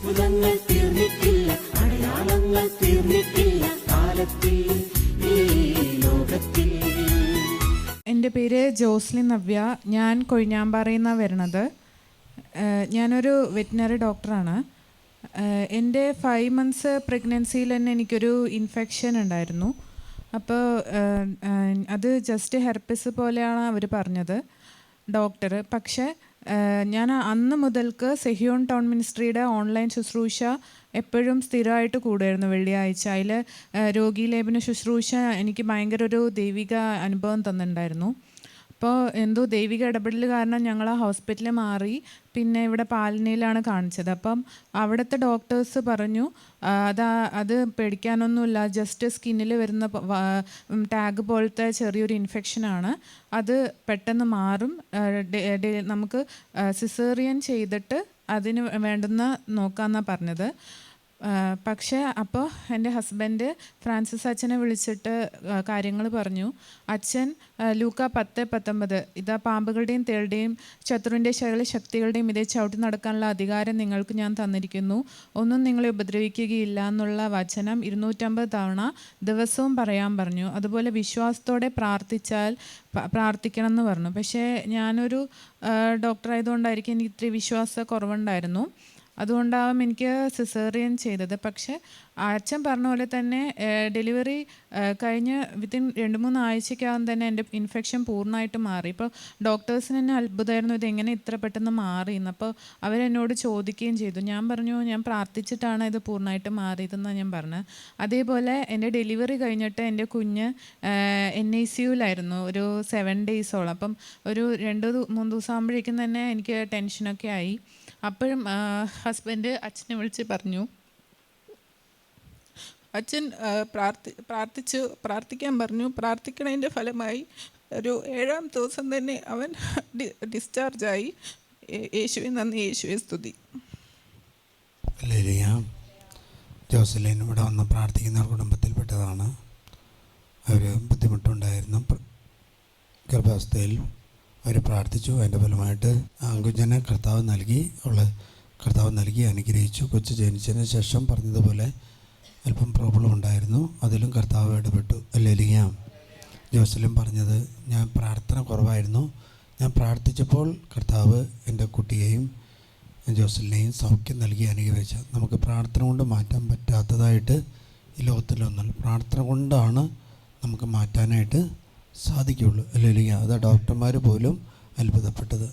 അത്ഭുതങ്ങൾ തീർന്നിട്ടില്ല അടയാളങ്ങൾ തീർന്നിട്ടില്ല കാലത്തിൽ എന്റെ പേര് ജോസ്ലിൻ നവ്യ. ഞാൻ കൊഴിഞ്ഞാമ്പാറയിൽ നിന്നാണ് വരണത് ഞാനൊരു വെറ്റിനറി ഡോക്ടറാണ്. എന്റെ ഫൈവ് മന്ത്സ് പ്രഗ്നൻസിയിൽ തന്നെ എനിക്കൊരു ഇൻഫെക്ഷൻ ഉണ്ടായിരുന്നു. അപ്പോൾ അത് ജസ്റ്റ് ഹെർപ്പിസ് പോലെയാണ് അവർ പറഞ്ഞത് ഡോക്ടർ പക്ഷേ ഞാൻ അന്ന് മുതൽക്ക് സെഹിയോൺ ടൗൺ മിനിസ്ട്രിയുടെ ഓൺലൈൻ ശുശ്രൂഷ എപ്പോഴും സ്ഥിരമായിട്ട് കൂടുമായിരുന്നു വെള്ളിയാഴ്ച. അതിൽ രോഗി ശുശ്രൂഷ എനിക്ക് ഭയങ്കര ഒരു ദൈവിക അനുഭവം തന്നിട്ടുണ്ടായിരുന്നു. അപ്പോൾ എന്തോ ദൈവിക ഇടപെടൽ കാരണം ഞങ്ങൾ ആ ഹോസ്പിറ്റലിൽ മാറി പിന്നെ ഇവിടെ പാലനയിലാണ് കാണിച്ചത്. അപ്പം അവിടുത്തെ ഡോക്ടേഴ്സ് പറഞ്ഞു അത് അത് പേടിക്കാനൊന്നുമില്ല. ജസ്റ്റ് സ്കിന്നിൽ വരുന്ന ടാഗ് പോലത്തെ ചെറിയൊരു ഇൻഫെക്ഷനാണ് അത് പെട്ടെന്ന് മാറും. നമുക്ക് സിസേറിയൻ ചെയ്തിട്ട് അതിന് വേണ്ടുന്ന നോക്കാമെന്നാണ് പറഞ്ഞത്. പക്ഷേ അപ്പോൾ എന്റെ ഹസ്ബൻഡ് ഫ്രാൻസിസ് അച്ഛനെ വിളിച്ചിട്ട് കാര്യങ്ങൾ പറഞ്ഞു. അച്ഛൻ ലൂക്ക പത്ത് പത്തൊമ്പത് ഇതാ പാമ്പുകളുടെയും തേളുടെയും ശത്രുവിന്റെ ശകല ശക്തികളുടെയും ഇതേ ചവിട്ടി നടക്കാനുള്ള അധികാരം നിങ്ങൾക്ക് ഞാൻ തന്നിരിക്കുന്നു. ഒന്നും നിങ്ങളെ ഉപദ്രവിക്കുകയില്ല എന്നുള്ള വചനം ഇരുന്നൂറ്റമ്പത് തവണ ദിവസവും പറയാൻ പറഞ്ഞു. അതുപോലെ വിശ്വാസത്തോടെ പ്രാർത്ഥിച്ചാൽ പ്രാർത്ഥിക്കണം എന്ന് പറഞ്ഞു. പക്ഷേ ഞാനൊരു ഡോക്ടറായതുകൊണ്ടായിരിക്കും എനിക്ക് ഇത്തിരി വിശ്വാസ കുറവുണ്ടായിരുന്നു അതുകൊണ്ടാവും എനിക്ക് സിസേറിയൻ ചെയ്തത്. പക്ഷേ അച്ഛൻ പറഞ്ഞ പോലെ തന്നെ ഡെലിവറി കഴിഞ്ഞ് വിത്തിൻ രണ്ട് മൂന്ന് ആഴ്ചയ്ക്കകം തന്നെ എന്റെ ഇൻഫെക്ഷൻ പൂർണമായിട്ട് മാറി. ഇപ്പോൾ ഡോക്ടേഴ്സിന് തന്നെ അത്ഭുതമായിരുന്നു ഇത് എങ്ങനെ ഇത്ര പെട്ടെന്ന് മാറിയെന്ന് അപ്പോൾ അവരെന്നോട് ചോദിക്കുകയും ചെയ്തു. ഞാൻ പറഞ്ഞു ഞാൻ പ്രാർത്ഥിച്ചിട്ടാണ് ഇത് പൂർണമായിട്ട് മാറിയതെന്നാണ് ഞാൻ പറഞ്ഞത്. അതേപോലെ എന്റെ ഡെലിവറി കഴിഞ്ഞിട്ട് എന്റെ കുഞ്ഞ് എൻ ഐ സി യുലായിരുന്നു ഒരു സെവൻ ഡേയ്സോളം അപ്പം ഒരു രണ്ട് മൂന്ന് ദിവസം ആകുമ്പോഴേക്കും തന്നെ എനിക്ക് ടെൻഷനൊക്കെ ആയി. അപ്പോഴും ഹസ്ബൻഡ് അച്ഛനെ വിളിച്ച് പറഞ്ഞു. അച്ഛൻ പ്രാർത്ഥി പ്രാർത്ഥിച്ചു പ്രാർത്ഥിക്കാൻ പറഞ്ഞു. പ്രാർത്ഥിക്കണതിന്റെ ഫലമായി ഒരു ഏഴാം ദിവസം തന്നെ അവൻ ഡിസ്ചാർജായി യേശുവെ നന്ദി യേശുവെ സ്തുതി. ജോസലൈൻ ഇവിടെ വന്ന് പ്രാർത്ഥിക്കുന്ന കുടുംബത്തിൽപ്പെട്ടതാണ്. അവർ ബുദ്ധിമുട്ടുണ്ടായിരുന്നു. ഗർഭാവസ്ഥയിൽ അവർ പ്രാർത്ഥിച്ചു. അതിന്റെ ഫലമായിട്ട് ആൺകുഞ്ഞിനെ കർത്താവ് നൽകി അവൾ കർത്താവ് നൽകി അനുഗ്രഹിച്ചു. കൊച്ചു ജനിച്ചതിന് ശേഷം പറഞ്ഞതുപോലെ അല്പം പ്രോബ്ലം ഉണ്ടായിരുന്നു. അതിലും കർത്താവ് ഇടപെട്ടു. അല്ലെങ്കിൽ ജോസലും പറഞ്ഞത് ഞാൻ പ്രാർത്ഥന കുറവായിരുന്നു. ഞാൻ പ്രാർത്ഥിച്ചപ്പോൾ കർത്താവ് എന്റെ കുട്ടിയെയും ജോസലിനെയും സൗഖ്യം നൽകി അനുഗ്രഹിച്ചു. നമുക്ക് പ്രാർത്ഥന കൊണ്ട് മാറ്റാൻ പറ്റാത്തതായിട്ട് ഈ ലോകത്തിലൊന്നുമില്ല പ്രാർത്ഥന കൊണ്ടാണ് നമുക്ക് മാറ്റാനായിട്ട് സാധിക്കുകയുള്ളൂ. അല്ലെങ്കിൽ അത് ഡോക്ടർമാർ പോലും അത്ഭുതപ്പെട്ടത്.